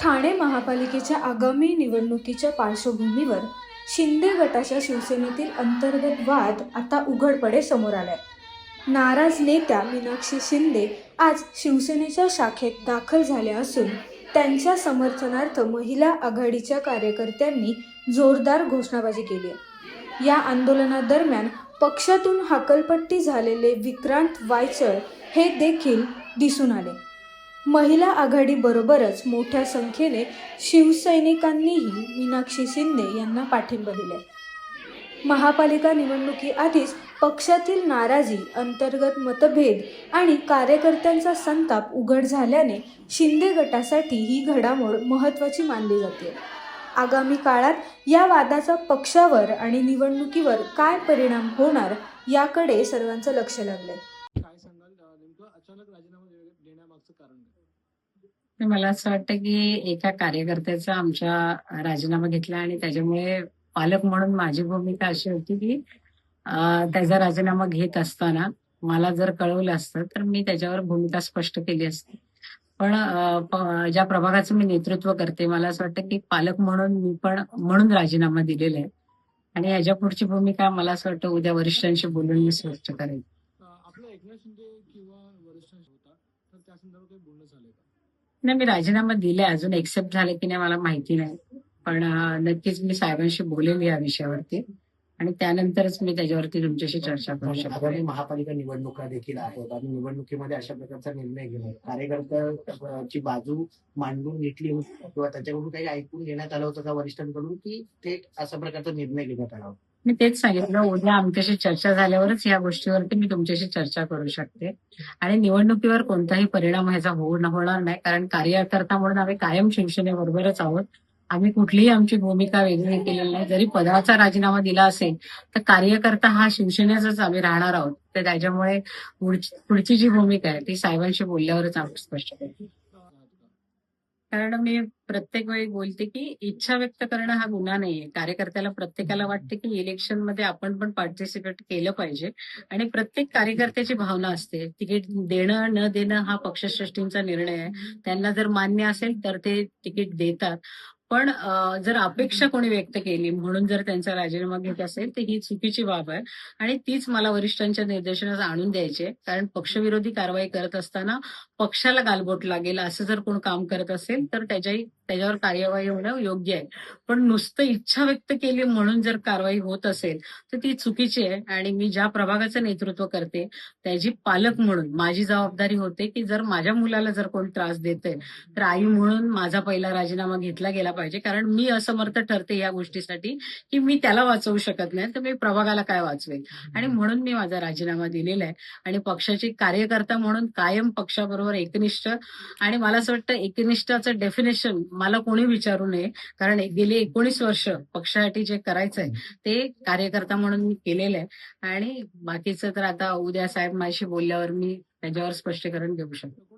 ठाणे महापालिकेच्या आगामी निवडणुकीच्या पार्श्वभूमीवर शिंदे गटाच्या शिवसेनेतील अंतर्गत वाद आता उघडपणे समोर आलाय. नाराज नेत्या मीनाक्षी शिंदे आज शिवसेनेच्या शाखेत दाखल झाल्या असून त्यांच्या समर्थनार्थ महिला आघाडीच्या कार्यकर्त्यांनी जोरदार घोषणाबाजी केली आहे. या आंदोलनादरम्यान पक्षातून हाकलपट्टी झालेले विक्रांत वायचळ हे देखील दिसून आले. महिला आघाडीबरोबरच मोठ्या संख्येने शिवसैनिकांनीही मीनाक्षी शिंदे यांना पाठिंबा दिले महापालिका निवडणुकीआधीच पक्षातील नाराजी अंतर्गत मतभेद आणि कार्यकर्त्यांचा संताप उघड झाल्याने शिंदे गटासाठी ही घडामोड महत्त्वाची मानली जाते. आगामी काळात या वादाचा पक्षावर आणि निवडणुकीवर काय परिणाम होणार याकडे सर्वांचं लक्ष लागलंय. कारण काय? मला असं वाटतं की एका कार्यकर्त्याचा आमच्या राजीनामा घेतला आणि त्याच्यामुळे पालक म्हणून माझी भूमिका अशी होती की त्याचा राजीनामा घेत असताना मला जर कळवलं असतं तर मी त्याच्यावर भूमिका स्पष्ट केली असती. पण ज्या प्रभागाचं मी नेतृत्व करते मला असं वाटतं की पालक म्हणून मी पण म्हणून राजीनामा दिलेला आहे. आणि ह्याच्या पुढची भूमिका मला असं वाटतं उद्या वरिष्ठांशी बोलून मी स्पष्ट करेन. आपलं एकनाथ शिंदे किंवा वरिष्ठांशी होता? तर त्या संदर्भात काही बोलणं झालंय का? नाही मी राजीनामा दिलाय. अजून एक्सेप्ट झाले की नाही मला माहिती नाही. पण नक्कीच मी साहेबांशी बोलेल या विषयावरती. आणि त्यानंतरच मी त्याच्यावरती तुमच्याशी चर्चा करू शकतो. आगामी महापालिका निवडणुका देखील आहेत. आणि निवडणुकीमध्ये अशा प्रकारचा निर्णय घेणं कार्यकर्त्याची बाजू मांडून घेतली होती. किंवा त्याच्याकडून काही ऐकून घेण्यात आलं होतं का वरिष्ठांकडून की ते अशा प्रकारचा निर्णय घेण्यात आला होता? मी तेच सांगितलं उद्या आमच्याशी चर्चा झाल्यावरच या गोष्टीवरती मी तुमच्याशी चर्चा करू शकते. आणि निवडणुकीवर कोणताही परिणाम ह्याचा होऊ होणार नाही कारण कार्यकर्ता म्हणून आम्ही कायम शिवसेनेबरोबरच आहोत. आम्ही कुठलीही आमची भूमिका वेगळी केलेली नाही. जरी पदाचा राजीनामा दिला असेल तर कार्यकर्ता हा शिवसेनेचाच आम्ही राहणार आहोत. तर त्याच्यामुळे पुढची जी भूमिका आहे ती साहेबांशी बोलल्यावरच आम्ही स्पष्ट करतो. कारण मी प्रत्येक वेळी बोलते की इच्छा व्यक्त करणं हा गुन्हा नाहीये. कार्यकर्त्याला प्रत्येकाला वाटते की इलेक्शनमध्ये आपण पण पार्टिसिपेट केलं पाहिजे आणि प्रत्येक कार्यकर्त्याची भावना असते. तिकीट देणं न देणं हा पक्षश्रेष्ठींचा निर्णय आहे. त्यांना जर मान्य असेल तर ते तिकीट देतात. पण जर अपेक्षा कोणी व्यक्त केली म्हणून जर त्यांचा राजीनामा घेत असेल तर ही चुकीची बाब आहे आणि तीच मला वरिष्ठांच्या निर्देशनास आणून द्यायची. कारण पक्षविरोधी कारवाई करत असताना पक्षाला गालबोट लागेल असं जर कोण काम करत असेल तर त्याच्याही त्याच्यावर कार्यवाही होणं योग्य आहे. पण नुसतं इच्छा व्यक्त केली म्हणून जर कारवाई होत असेल तर ती चुकीची आहे. आणि मी ज्या प्रभागाचं नेतृत्व करते त्याची पालक म्हणून माझी जबाबदारी होते की जर माझ्या मुलाला जर कोण त्रास देते तर आई म्हणून माझा पहिला राजीनामा घेतला गेला पाहिजे. कारण मी असमर्थ ठरते या गोष्टीसाठी की मी त्याला वाचवू शकत नाही तर मी प्रभागाला काय वाचवेल? आणि म्हणून मी माझा राजीनामा दिलेला आहे. आणि पक्षाची कार्यकर्ता म्हणून कायम पक्षाबरोबर एकनिष्ठ. आणि मला असं वाटतं एकनिष्ठाचं डेफिनेशन मला कोणी विचारू नये. कारण गेली एकोणीस वर्ष पक्षासाठी जे करायचंय ते कार्यकर्ता म्हणून मी केलेलं आहे. आणि बाकीचं तर आता उद्या साहेब माझ्याशी बोलल्यावर मी त्याच्यावर स्पष्टीकरण देऊ शकतो.